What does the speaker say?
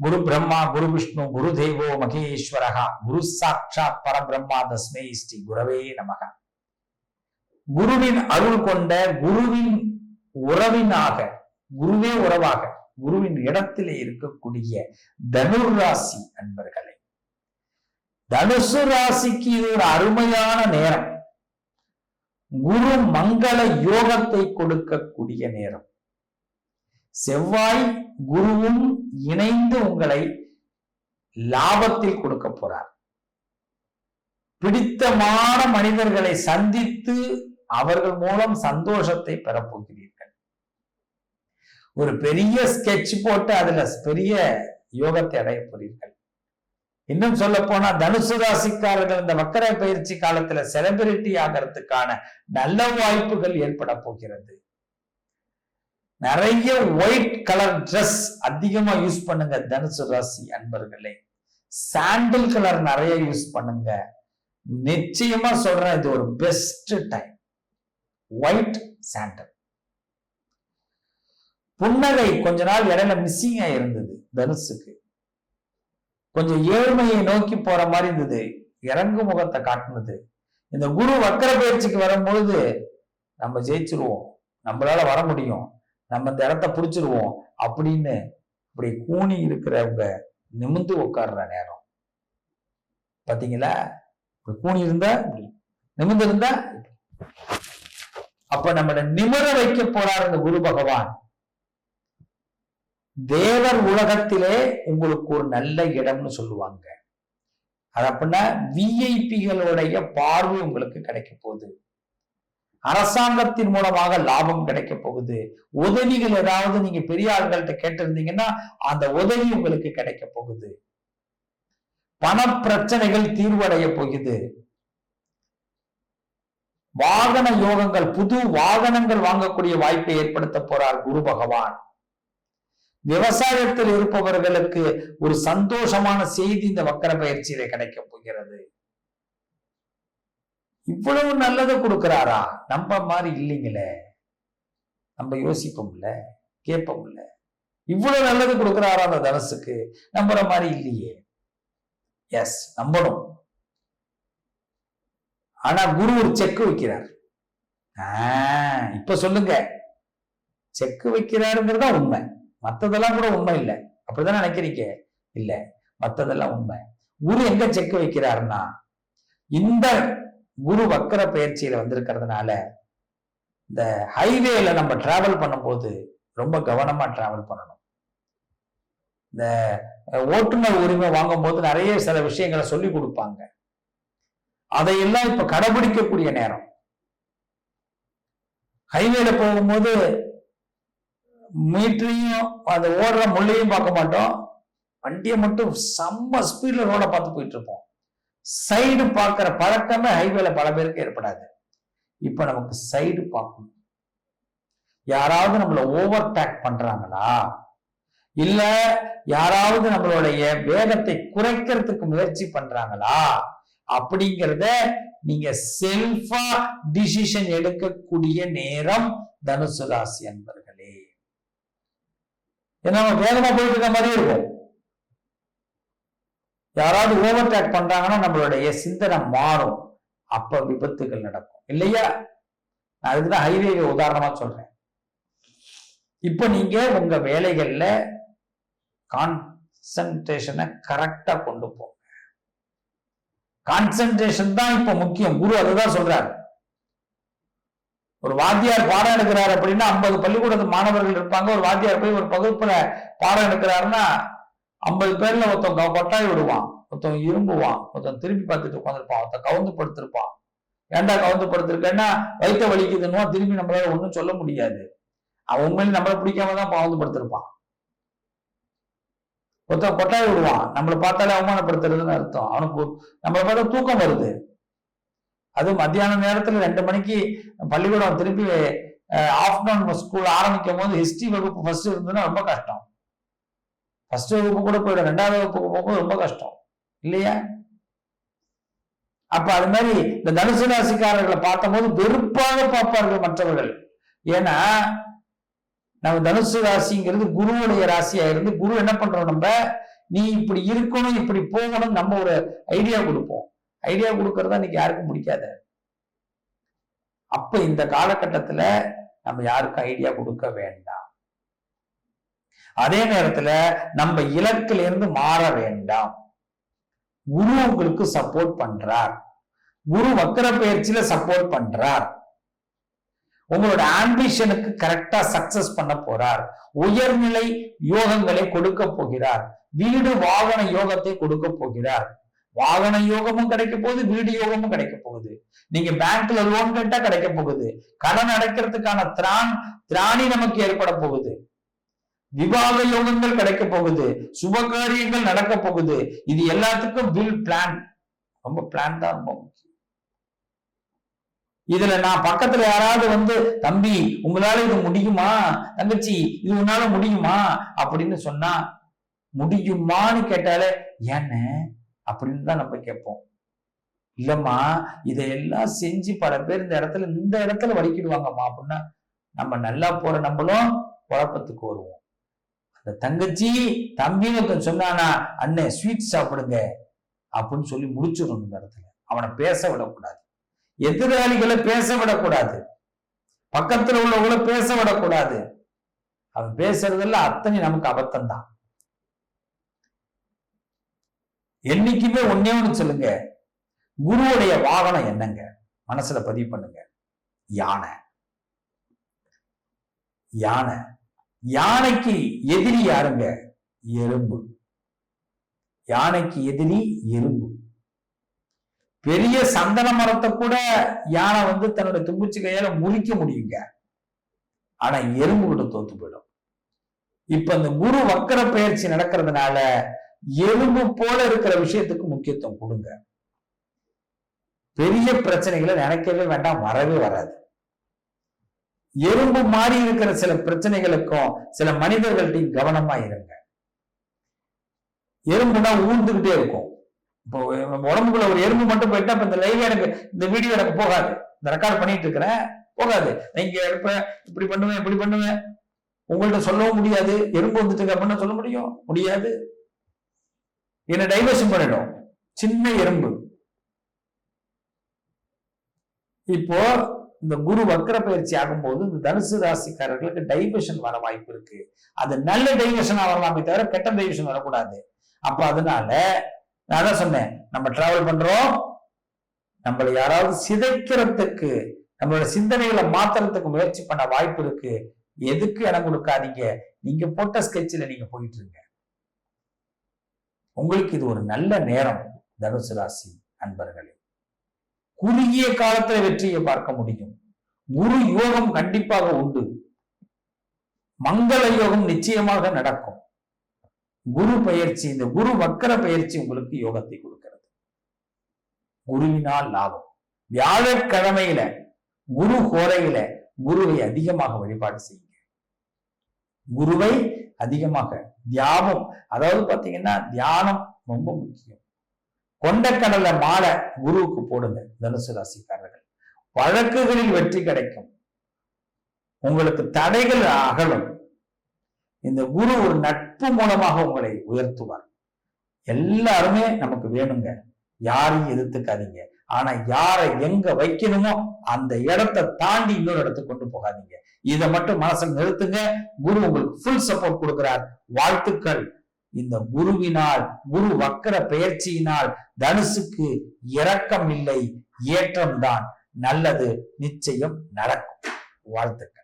குரு பிரம்மா குரு விஷ்ணு குரு தெய்வோ மகேஸ்வரகா குரு சாட்சாத் பரபிரம்மா தஸ்மை ஸ்ரீ குரவே நமக. குருவின் அருள் கொண்ட குருவின் உறவினாக குருவே உறவாக குருவின் இடத்திலே இருக்கக்கூடிய தனுர் ராசி அன்பர்களே. தனுசு ராசிக்கு இது ஒரு அருமையான நேரம். குரு மங்கள யோகத்தை கொடுக்கக்கூடிய நேரம். செவ்வாய் குருவும் இணைந்து உங்களை லாபத்தில் கொடுக்க போறார். பிடித்தமான மனிதர்களை சந்தித்து அவர்கள் மூலம் சந்தோஷத்தை பெறப்போகிறீர்கள் ஒரு பெரிய ஸ்கெட்ச் போட்டு அதுல பெரிய யோகத்தை அடைய போறீர்கள். இன்னும் சொல்ல போனா தனுசு ராசிக்காரர்கள் இந்த வக்கர பயிற்சி காலத்துல செலிபிரிட்டி ஆகிறதுக்கான நல்ல வாய்ப்புகள் ஏற்பட போகிறது. நிறைய ஒயிட் கலர் ட்ரெஸ் அதிகமா யூஸ் பண்ணுங்க தனுசு ராசி அன்பர்களே. சாண்டில் கலர் நிறைய யூஸ் பண்ணுங்க. நிச்சயமா சொல்றேன் இது ஒரு பெஸ்ட் டைம் ஒயிட் சாண்டல் புன்னகை கொஞ்ச நாள் இடையில மிஸ்ஸிங்கா இருந்தது தனுசுக்கு. கொஞ்சம் ஏழ்மையை நோக்கி போற மாதிரி இருந்தது இறங்கு முகத்தை காட்டுனது. இந்த குரு வக்கர பயிற்சிக்கு வரும்பொழுது நம்ம ஜெயிச்சிருவோம் நம்மளால வர முடியும். நம்ம இந்த இடத்த பிடிச்சிருவோம் அப்படின்னு இப்படி கூணி இருக்கிறவங்க நிமிந்து உட்கார்ற நேரம். பாத்தீங்களா? இப்படி கூணி இருந்தா இப்படி நிமிந்து இருந்தா அப்ப நம்மளை நிமிர வைக்க போறார் இந்த குரு பகவான். தேவர் உலகத்திலே உங்களுக்கு ஒரு நல்ல இடம்னு சொல்லுவாங்க. அது அப்படின்னா விஐபிகளுடைய பார்வை உங்களுக்கு கிடைக்க போகுது. அரசாங்கத்தின் மூலமாக லாபம் கிடைக்க போகுது. உதவிகள் ஏதாவது நீங்க பெரிய ஆள்கள்ட்ட கேட்டிருந்தீங்கன்னா அந்த உதவி உங்களுக்கு கிடைக்க போகுது. பண பிரச்சனைகள் தீர்வடைய போகுது. வாகன யோகங்கள் புது வாகனங்கள் வாங்கக்கூடிய வாய்ப்பை ஏற்படுத்த போறார் குரு பகவான். விவசாயத்தில் இருப்பவர்களுக்கு ஒரு சந்தோஷமான செய்தி இந்த வக்கர பயிற்சியில கிடைக்க போகிறது. இவ்வளவு நல்லதை கொடுக்குறாரா? நம்ம மாதிரி இல்லைங்களே. நம்ம யோசிப்போம்ல கேட்போம்ல இவ்வளவு நல்லது கொடுக்குறாரா அந்த தனுசுக்கு? நம்புற மாதிரி இல்லையே. எஸ் நம்பணும். ஆனா குரு ஒரு செக் வைக்கிறார். ஆஹ் இப்ப சொல்லுங்க. செக் வைக்கிறாருங்கிறதா உண்மை. மத்ததெல்லாம் கூட உண்மை இல்லை. அப்படிதான் நினைக்கிறீங்க? இல்ல. மத்ததெல்லாம் உண்மை. குரு எங்க செக் வைக்கிறாருன்னா இந்த குரு வக்கர பயிற்சியில வந்திருக்கிறதுனால இந்த ஹைவேல நம்ம டிராவல் பண்ணும்போது ரொம்ப கவனமா டிராவல் பண்ணணும். இந்த ஓட்டுநர் உரிமை வாங்கும்போது நிறைய சில விஷயங்களை சொல்லி கொடுப்பாங்க. அதையெல்லாம் இப்ப கடைபிடிக்கக்கூடிய நேரம். ஹைவேல போகும்போது மீட்டரையும் அந்த ஓடுற முள்ளையும் பார்க்க மாட்டோம். வண்டியை மட்டும் செம்ம ஸ்பீட்ல ரோட பார்த்து போயிட்டு இருப்போம். சைடு பார்க்குற பழக்கமே ஹைவேல பல பேருக்கு ஏற்படாது. இப்ப நமக்கு சைடு பார்க்கணும். யாராவது நம்மள ஓவர் டேக் பண்றாங்களா? இல்ல யாராவது நம்மளுடைய வேகத்தை குறைக்கிறதுக்கு முயற்சி பண்றாங்களா? அப்படிங்கிறத நீங்க செல்ஃபா டிசிஷன் எடுக்கக்கூடிய நேரம் தனுசு ராசி அன்பர்களே. ஏன்னா நம்ம வேகமா போயிட்டு இருக்க மாதிரி இருக்கும். யாராவது ஓவர் டேக் பண்றாங்கன்னா நம்மளுடைய சிந்தனை மாறும். அப்ப விபத்துகள் நடக்கும். இல்லையா? நான் அதுக்குதான் ஹைவேவை உதாரணமா சொல்றேன். இப்ப நீங்க உங்க வேலைகள்ல கான்சன்ட்ரேஷனை கரெக்டா கொண்டு போங்க. கான்சன்ட்ரேஷன் தான் இப்ப முக்கியம். குரு அதுதான் சொல்றாரு. ஒரு வாத்தியார் பாடம் எடுக்கிறார் அப்படின்னா ஐம்பது பள்ளிக்கூடத்து மாணவர்கள் இருப்பாங்க. ஒரு வாத்தியார் போய் ஒரு பகுப்புல பாடம் எடுக்கிறாருன்னா ஐம்பது பேர்ல ஒருத்தன் கொட்டாய் விடுவான். ஒருத்தன் இரும்புவான் ஒருத்தன் திருப்பி பார்த்துட்டு உட்காந்துருப்பான் ஒருத்தன் கவுந்து படுத்திருப்பான் ஏண்டா கவுந்து படுத்திருக்கேன்னா வயிற்ற வலிக்குதுன்னு திரும்பி நம்மளால ஒண்ணும் சொல்ல முடியாது. அவன் உண்மையில நம்மளை பிடிக்காம தான் கவுந்து படுத்திருப்பான் ஒருத்தன் கொட்டாய் விடுவான் நம்மளை பார்த்தாலே அவமானப்படுத்துறதுன்னு அர்த்தம். அவனுக்கு நம்மளை பார்த்தா தூக்கம் வருது. அது மத்தியான நேரத்துல ரெண்டு மணிக்கு பள்ளிக்கூடம் திருப்பி ஆஃப்டர்நூன் ஸ்கூல் ஆரம்பிக்கும் போது ஹிஸ்டரி வகுப்பு ஃபர்ஸ்ட் இருந்ததுன்னா ரொம்ப கஷ்டம். ஃபர்ஸ்ட் வகுப்பு கூட போயிடும் ரெண்டாவது வகுப்புக்கு போகும்போது ரொம்ப கஷ்டம். இல்லையா? அப்ப அது மாதிரி இந்த தனுசு ராசிக்காரர்களை பார்த்தபோது வெறுப்பாக பார்ப்பார்கள் மற்றவர்கள். ஏன்னா நம்ம தனுசு ராசிங்கிறது குருவுடைய ராசியா இருந்து குரு என்ன பண்றோம் நம்ம? நீ இப்படி இருக்கணும் இப்படி போகணும் நம்ம ஒரு ஐடியா கொடுப்போம். ஐடியா கொடுக்கறதா இன்னைக்கு யாருக்கும் பிடிக்காத. அப்ப இந்த காலகட்டத்துல நம்ம யாருக்கும் ஐடியா கொடுக்க வேண்டாம். அதே நேரத்துல நம்ம இலக்கிலிருந்து மாற வேண்டாம். குரு உங்களுக்கு சப்போர்ட் பண்றார். குரு வக்கர பயிற்சியில சப்போர்ட் பண்றார். உங்களோட ஆம்பிஷனுக்கு கரெக்டா சக்சஸ் பண்ண போறார். உயர்நிலை யோகங்களை கொடுக்க போகிறார். வீடு வாகன யோகத்தை கொடுக்க போகிறார். வாகன யோகமும் கிடைக்க போகுது வீடு யோகமும் கிடைக்க போகுது. நீங்க பேங்க்ல லோன் கேட்டா கிடைக்க போகுது. கடன் அடைக்கிறதுக்கான திரான் திராணி நமக்கு ஏற்பட போகுது. விவாக யோகங்கள் கிடைக்க போகுது. சுப காரியங்கள் நடக்க போகுது. இது எல்லாத்துக்கும் வில் பிளான் ரொம்ப பிளான் தான் ரொம்ப முக்கியம். இதுல நான் பக்கத்துல யாராவது வந்து தம்பி உங்களால இது முடியுமா? தங்கச்சி இது உன்னால முடியுமா? அப்படின்னு சொன்னா முடியுமான்னு கேட்டாலே ஏன்னு? அப்படின்னு தான் நம்ம கேட்போம். இல்லம்மா இதையெல்லாம் செஞ்சு பல பேர் இந்த இடத்துல இந்த இடத்துல வலிக்கிடுவாங்கம்மா அப்படின்னா நம்ம நல்லா போற நம்மளும் குழப்பத்துக்கு வருவோம். அந்த தங்கச்சி தம்பின்னு ஒருத்தன் சொன்னானா அண்ணன் ஸ்வீட் சாப்பிடுங்க. அப்படின்னு சொல்லி முடிச்சிடணும் இந்த இடத்துல. அவனை பேச விடக்கூடாது. எதிராளிகளை பேச விடக்கூடாது. பக்கத்துல உள்ளவங்கள பேச விடக்கூடாது. அவன் பேசுறதெல்லாம் அத்தனை நமக்கு அபத்தம் தான் என்னைக்குமே ஒன்னே ஒன்று சொல்லுங்க. குருவுடைய வாகனம் என்னங்க? மனசுல பதிவு பண்ணுங்க. யானை. யானை. யானைக்கு எதிரி யாருங்க? எறும்பு. யானைக்கு எதிரி எறும்பு. பெரிய சந்தன மரத்தை கூட யானை வந்து தன்னோட தும்புச்சு கையால முறிக்க முடியுங்க. ஆனா எறும்பு கிட்ட தோத்து போயிடும். இப்ப இந்த குரு வக்கர பயிற்சி நடக்கிறதுனால எறும்பு போல இருக்கிற விஷயத்துக்கு முக்கியத்துவம் கொடுங்க. பெரிய பிரச்சனைகளை நினைக்கவே வேண்டாம் வரவே வராது. எறும்பு மாறி இருக்கிற சில பிரச்சனைகளுக்கும் சில மனிதர்கள்ட்டையும் கவனமா இருங்க. எறும்புனா ஊழ்ந்துகிட்டே இருக்கும். இப்போ உடம்புக்குள்ள ஒரு எறும்பு மட்டும் போயிட்டா இப்ப இந்த லைவ் எனக்கு இந்த வீடியோ எனக்கு போகாது. இந்த ரெக்கார்ட் பண்ணிட்டு இருக்கிறேன் போகாது. நீங்க எடுப்பேன் இப்படி பண்ணுவேன் இப்படி பண்ணுவேன். உங்கள்கிட்ட சொல்லவும் முடியாது. எறும்பு வந்துட்டு அப்படின்னு சொல்ல முடியும்? முடியாது. என்ன டைவர்ஷன் பண்ணிடும். சின்ன எறும்பு. இப்போ இந்த குரு வக்கர பயிற்சி ஆகும்போது இந்த தனுசு ராசிக்காரர்களுக்கு டைவர்ஷன் வர வாய்ப்பு இருக்கு. அது நல்ல டைவர்ஷனா வரலாமே தவிர கெட்ட டைவர்ஷன் வரக்கூடாது. அப்ப அதனால நான் தான் சொன்னேன் நம்ம டிராவல் பண்றோம் நம்மளை யாராவது சிதைக்கிறதுக்கு நம்மளோட சிந்தனைகளை மாத்துறதுக்கு முயற்சி பண்ண வாய்ப்பு இருக்கு. எதுக்கு இடம் கொடுக்காதீங்க? நீங்க போட்ட ஸ்கெட்சில் நீங்க போயிட்டு இருங்க. உங்களுக்கு இது ஒரு நல்ல நேரம் தனுசு ராசி அன்பர்களே. குறுகிய காலத்துல வெற்றியை பார்க்க முடியும். குரு யோகம் கண்டிப்பாக உண்டு. மங்கள யோகம் நிச்சயமாக நடக்கும். குரு பயிற்சி இந்த குரு வக்கர பயிற்சி உங்களுக்கு யோகத்தை கொடுக்கிறது. குருவினால் லாபம். வியாழக்கிழமையில குரு கோரையில குருவை அதிகமாக வழிபாடு செய்யுங்க. குருவை அதிகமாக தியானம். அதாவது பாத்தீங்கன்னா தியானம் ரொம்ப முக்கியம். கொண்டக்கடலை மாலை குருவுக்கு போடுங்க தனுசு ராசிக்காரர்கள். வழக்குகளில் வெற்றி கிடைக்கும். உங்களுக்கு தடைகள் அகலும். இந்த குரு ஒரு நட்பு மூலமாக உங்களை உயர்த்துவார். எல்லாருமே நமக்கு வேணுங்க. யாரையும் எதிர்த்துக்காதீங்க. ஆனா யாரை எங்க வைக்கணுமோ அந்த இடத்தை தாண்டி இன்னொரு இடத்துக்கு கொண்டு போகாதீங்க. இதை மட்டும் மனசில் நிறுத்துங்க. குரு உங்களுக்கு ஃபுல் சப்போர்ட் கொடுக்கிறார். வாழ்த்துக்கள். இந்த குருவினால் குரு வக்கர பெயர்ச்சியினால் தனுசுக்கு இரக்கம் இல்லை ஏற்றம்தான். நல்லது நிச்சயம் நடக்கும். வாழ்த்துக்கள்.